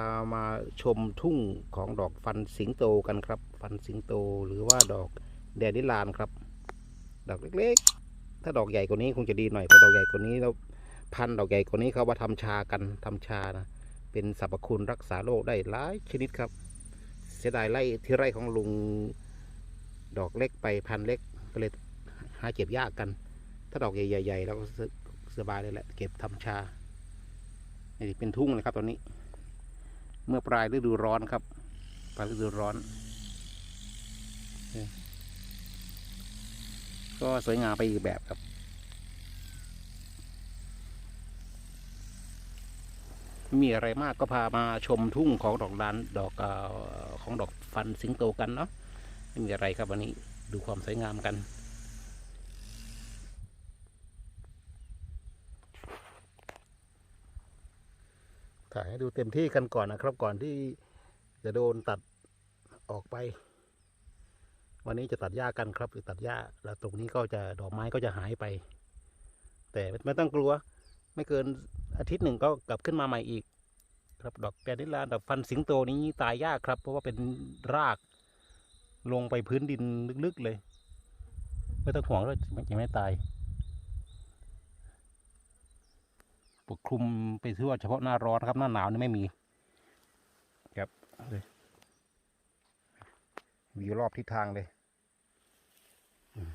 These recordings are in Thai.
ามาชมทุ่งของดอกฟันสิงโตกันครับ ฟันสิงโตหรือว่าดอกแดนิลานครับ ดอกเล็กๆ ถ้าดอกใหญ่กว่านี้คงจะดีหน่อยถ้าะดอกใหญ่กว่านี้แล้วพันดอกใหญ่กว่านี้เขามาทำชากันทำชานะเป็นสรรพคุณรักษาโรคได้หลายชนิดครับ เสียดายไร่ที่ไร่ของลุงดอกเล็กไปพันเล็กก็เลยหาเก็บยากกัน ถ้าดอกใหญ่ๆเราก็สบายเลยแหละ เก็บทำชานี่เป็นทุ่งเลยครับตอนนี้ เมื่อปลายฤดูร้อนครับ ปลายฤดูร้อน ก็สวยงามไปอีกแบบครับไม่มีอะไรมากก็พามาชมทุ่งของดอกดานดอกของดอกฟันสิงโตกันเนาะไม่มีอะไรครับวันนี้ดูความสวยงามกัน ถ่ายให้ดูเต็มที่กันก่อนนะครับ ก่อนที่จะโดนตัดออกไป วันนี้จะตัดหญ้ากันครับตัดหญ้าแล้วตรงนี้ก็จะดอกไม้ก็จะหายไป แต่ไม่ต้องกลัว ไม่เกินอาทิตย์หนึ่งก็กลับขึ้นมาใหม่อีก ครับดอกแกนิลาดอกฟันสิงโตนี้ตายยากครับ เพราะว่าเป็นรากลงไปพื้นดินลึกๆเลย ไม่ต้องห่วงเลยจะไม่ตาย ปกคลุมไปทั่วเฉพาะหน้าร้อนนะครับหน้าหนาวนี่ไม่มีครับเลยวิวรอบทิศทางเลยอืม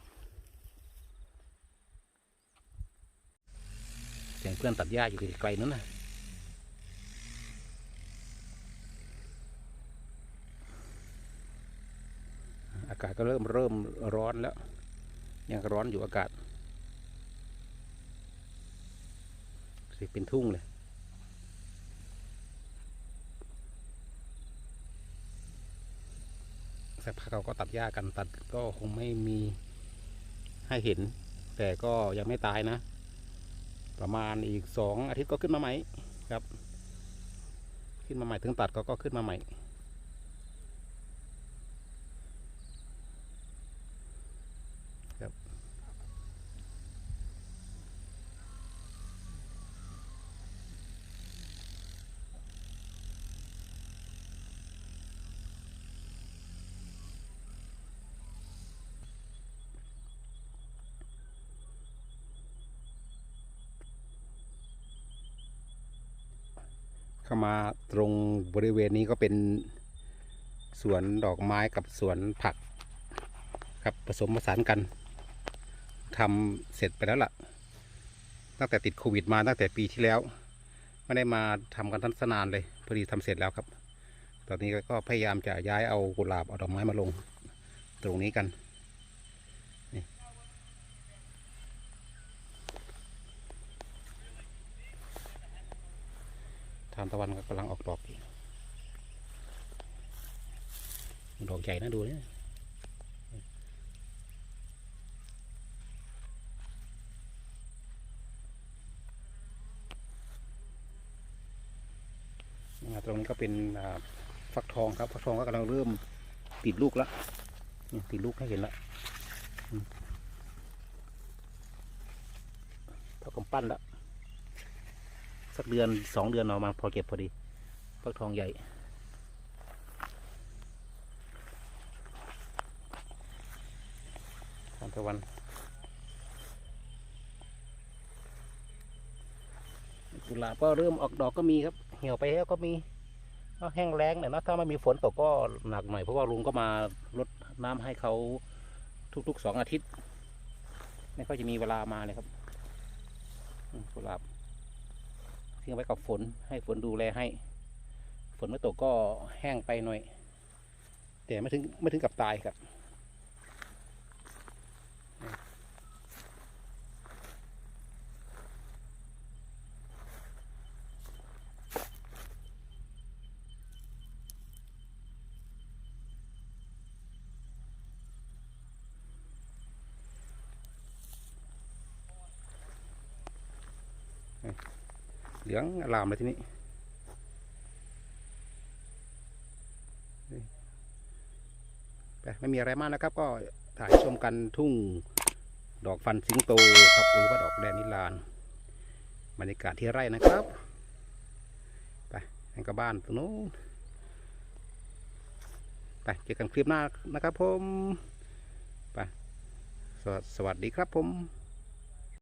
เสียงเพื่อนตัดหญ้าอยู่ไกลๆนั้นนะอากาศก็เริ่มเริ่มร้อนแล้ว ยังร้อนอยู่อากาศ สิเป็นทุ่งเลยสักพักเราก็ตัดหญ้ากันตัดก็คงไม่มีให้เห็น แต่ก็ยังไม่ตายนะ ประมาณอีกสองอาทิตย์ก็ขึ้นมาใหม่ครับ ขึ้นมาใหม่ถึงตัดก็ก็ขึ้นมาใหม่ เข้ามาตรงบริเวณนี้ก็เป็นสวนดอกไม้กับสวนผัก ครับผสมผสานกันทำเสร็จไปแล้วล่ะ ตั้งแต่ติดโควิดมาตั้งแต่ปีที่แล้ว ไม่ได้มาทำกันทั้งสนานเลยพอดีทำเสร็จแล้วครับ ตอนนี้ก็พยายามจะย้ายเอากุหลาบเอาดอกไม้มาลง ตรงนี้กันานตะวันก็กำลังออกดอก ดอกใหญ่นะดูเนี่ยอ่าตรงนี้ก็เป็นฟักทองครับ ฟักทองก็กำลังเริ่มติดลูกแล้วติดลูกให้เห็นแล้วเท่ากับปั้นแล้ว สักเดือนสองเดือนเอามาพอเก็บพอดีฟักทองใหญ่ ทานตะวันกุหลาบก็เริ่มออกดอกก็มีครับ เหี่ยวไปแล้วก็มีก็แห้งแล้งเนี่ยนะถ้าไม่มีฝนตกก็หนักหน่อยเพราะว่าลุงก็มาลดน้ำให้เขาทุกๆสองอาทิตย์ ไม่ค่อยจะมีเวลามาเลยครับกุหลาบ ทิ้งไว้กับฝนให้ฝนดูแลให้ ฝนไม่ตกก็แห้งไปหน่อย แต่ไม่ถึงไม่ถึงกับตายครับ เหลืองลามเลยทีนี้นี่ไปไม่มีอะไรมากนะครับ ก็ถ่ายชมกันทุ่งดอกฟันสิงโตครับหรือว่าดอกแดนนิลานบรรยากาศที่ไร่นะครับ ไปไปงกับบ้านตรงนู้นไปเจอกันคลิปหน้านะครับผมไปสวสสวัสดีครับผม